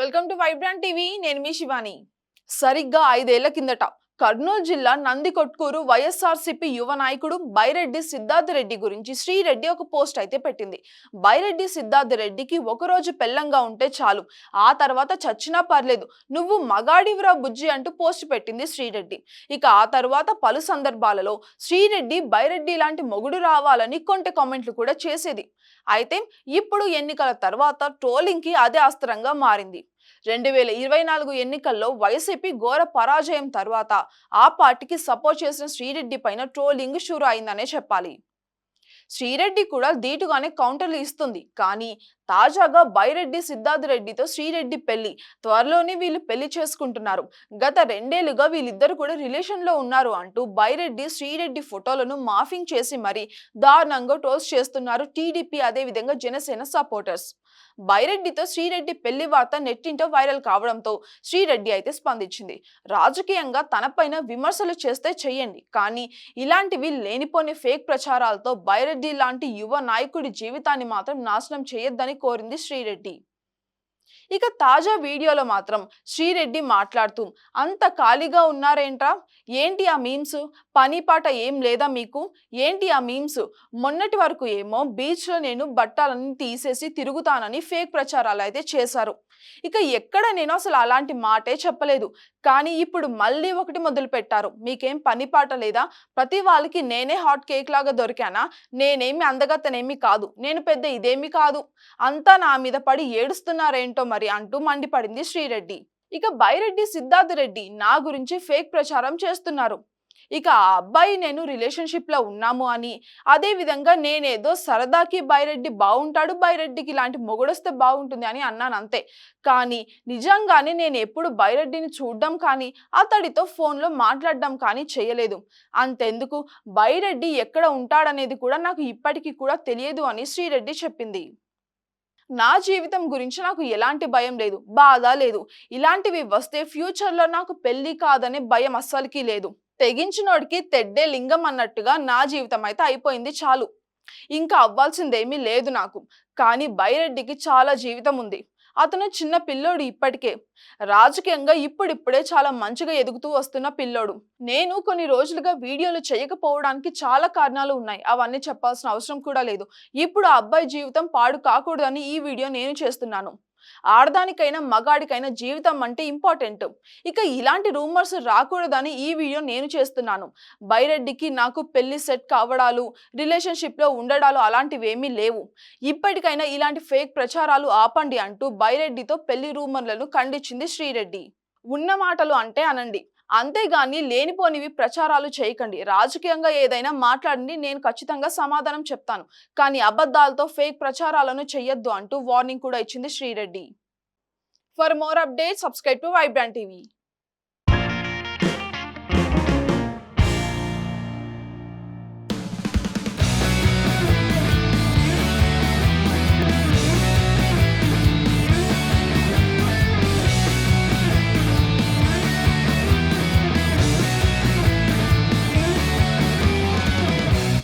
Welcome to vibrant TV నేను మీ శివాని. సరిగ్గా ఐదేళ్ళ కిందట కర్నూలు జిల్లా నందికొట్కూరు వైఎస్ఆర్సీపీ యువ నాయకుడు బైరెడ్డి సిద్ధార్థ రెడ్డి గురించి శ్రీరెడ్డి ఒక పోస్ట్ అయితే పెట్టింది. బైరెడ్డి సిద్ధార్థ రెడ్డికి ఒకరోజు పెళ్ళంగా ఉంటే చాలు ఆ తర్వాత చచ్చినా పర్లేదు నువ్వు మగాడివిరా బుజ్జి అంటూ పోస్ట్ పెట్టింది శ్రీరెడ్డి. ఇక ఆ తర్వాత పలు సందర్భాలలో శ్రీరెడ్డి బైరెడ్డి లాంటి మొగుడు రావాలని కొంటే కామెంట్లు కూడా చేసేది. అయితే ఇప్పుడు ఎన్నికల తర్వాత ట్రోలింగ్కి అదే అస్త్రంగా మారింది. రెండు వేల ఇరవై నాలుగు ఎన్నికల్లో వైసీపీ ఘోర పరాజయం తర్వాత ఆ పార్టీకి సపోర్ట్ చేసిన శ్రీరెడ్డి పైన ట్రోలింగ్ షురు అయిందనే చెప్పాలి. శ్రీరెడ్డి కూడా ధీటుగానే కౌంటర్లు ఇస్తుంది. కానీ తాజాగా బైరెడ్డి సిద్ధార్థిరెడ్డితో శ్రీరెడ్డి పెళ్ళి. త్వరలోనే వీళ్ళు పెళ్ళి చేసుకుంటున్నారు. గత రెండేళ్ళుగా వీళ్ళిద్దరు కూడా రిలేషన్లో ఉన్నారు అంటూ బైరెడ్డి శ్రీరెడ్డి ఫోటోలను మాఫింగ్ చేసి మరీ దారుణంగా టోస్ట్ చేస్తున్నారు టీడీపీ అదే విధంగా జనసేన సపోర్టర్స్. బైరెడ్డితో శ్రీరెడ్డి పెళ్ళి వార్త నెట్టింటో వైరల్ కావడంతో శ్రీరెడ్డి అయితే స్పందించింది. రాజకీయంగా తనపైన విమర్శలు చేస్తే చెయ్యండి. కానీ ఇలాంటివి లేనిపోని ఫేక్ ప్రచారాలతో బైరెడ్డి లాంటి యువ నాయకుడి జీవితాన్ని మాత్రం నాశనం చేయొద్దని కోరింది శ్రీరెడ్డి. ఇక తాజా వీడియోలో మాత్రం శ్రీరెడ్డి మాట్లాడుతూ అంత ఖాళీగా ఉన్నారేంట్రా? ఏంటి ఆ మీమ్స్? పని పాట ఏం లేదా మీకు? ఏంటి ఆ మీమ్స్? మొన్నటి వరకు ఏమో బీచ్లో నేను బట్టాలన్నీ తీసేసి తిరుగుతానని ఫేక్ ప్రచారాలు అయితే చేశారు. ఇక ఎక్కడ నేను అసలు అలాంటి మాటే చెప్పలేదు. కానీ ఇప్పుడు మళ్ళీ ఒకటి మొదలు పెట్టారు మీకేం పని పాట లేదా? ప్రతి వాళ్ళకి నేనే హాట్ కేక్ లాగా దొరికానా? నేనేమి అందగతనేమి కాదు. నేను పెద్ద ఇదేమి కాదు. అంతా నా మీద పడి ఏడుస్తున్నారేంటో మరి అంటూ మండిపడింది శ్రీరెడ్డి. ఇక బైరెడ్డి సిద్ధార్థ రెడ్డి నా గురించి ఫేక్ ప్రచారం చేస్తున్నారు. ఇక ఆ అబ్బాయి నేను రిలేషన్షిప్లో ఉన్నాము అని. అదే విధంగా నేనేదో సరదాకి బైరెడ్డి బాగుంటాడు బైరెడ్డికి ఇలాంటి మొగుడొస్తే బాగుంటుంది అని అన్నాను అంతే. కానీ నిజంగానే నేను ఎప్పుడు బైరెడ్డిని చూడడం కానీ అతడితో ఫోన్లో మాట్లాడడం కానీ చేయలేదు. అంతెందుకు? బైరెడ్డి ఎక్కడ ఉంటాడనేది కూడా నాకు ఇప్పటికీ కూడా తెలియదు అని శ్రీరెడ్డి చెప్పింది. నా జీవితం గురించి నాకు ఎలాంటి భయం లేదు బాధ లేదు. ఇలాంటివి వస్తే ఫ్యూచర్లో నాకు పెళ్ళి కాదనే భయం అస్సలకి లేదు. తెగించినోడికి తెడ్డే లింగం అన్నట్టుగా నా జీవితం అయితే అయిపోయింది చాలు. ఇంకా అవ్వాల్సిందేమీ లేదు నాకు. కానీ బైరెడ్డికి చాలా జీవితం ఉంది. అతను చిన్న పిల్లోడు ఇప్పటికే. రాజకీయంగా ఇప్పుడిప్పుడే చాలా మంచిగా ఎదుగుతూ వస్తున్న పిల్లోడు. నేను కొన్ని రోజులుగా వీడియోలు చేయకపోవడానికి చాలా కారణాలు ఉన్నాయి. అవన్నీ చెప్పాల్సిన అవసరం కూడా లేదు. ఇప్పుడు ఆ అబ్బాయి జీవితం పాడు కాకూడదని ఈ వీడియో నేను చేస్తున్నాను. ఆడదానికైనా మగాడికైనా జీవితం అంటే ఇంపార్టెంట్. ఇక ఇలాంటి రూమర్స్ రాకూడదని ఈ వీడియో నేను చేస్తున్నాను. బైరెడ్డికి నాకు పెళ్ళి సెట్ కావడాలు రిలేషన్షిప్లో ఉండడాలు అలాంటివేమీ లేవు. ఇప్పటికైనా ఇలాంటి ఫేక్ ప్రచారాలు ఆపండి అంటూ బైరెడ్డితో పెళ్ళి రూమర్లను ఖండించింది శ్రీరెడ్డి. ఉన్న మాటలు అంటే అనండి. అంతేగాని లేనిపోనివి ప్రచారాలు చేయకండి. రాజకీయంగా ఏదైనా మాట్లాడండి నేను ఖచ్చితంగా సమాధానం చెప్తాను. కానీ అబద్ధాలతో ఫేక్ ప్రచారాలను చెయ్యొద్దు అంటూ వార్నింగ్ కూడా ఇచ్చింది Sri Reddy. For more update subscribe to vibrant TV.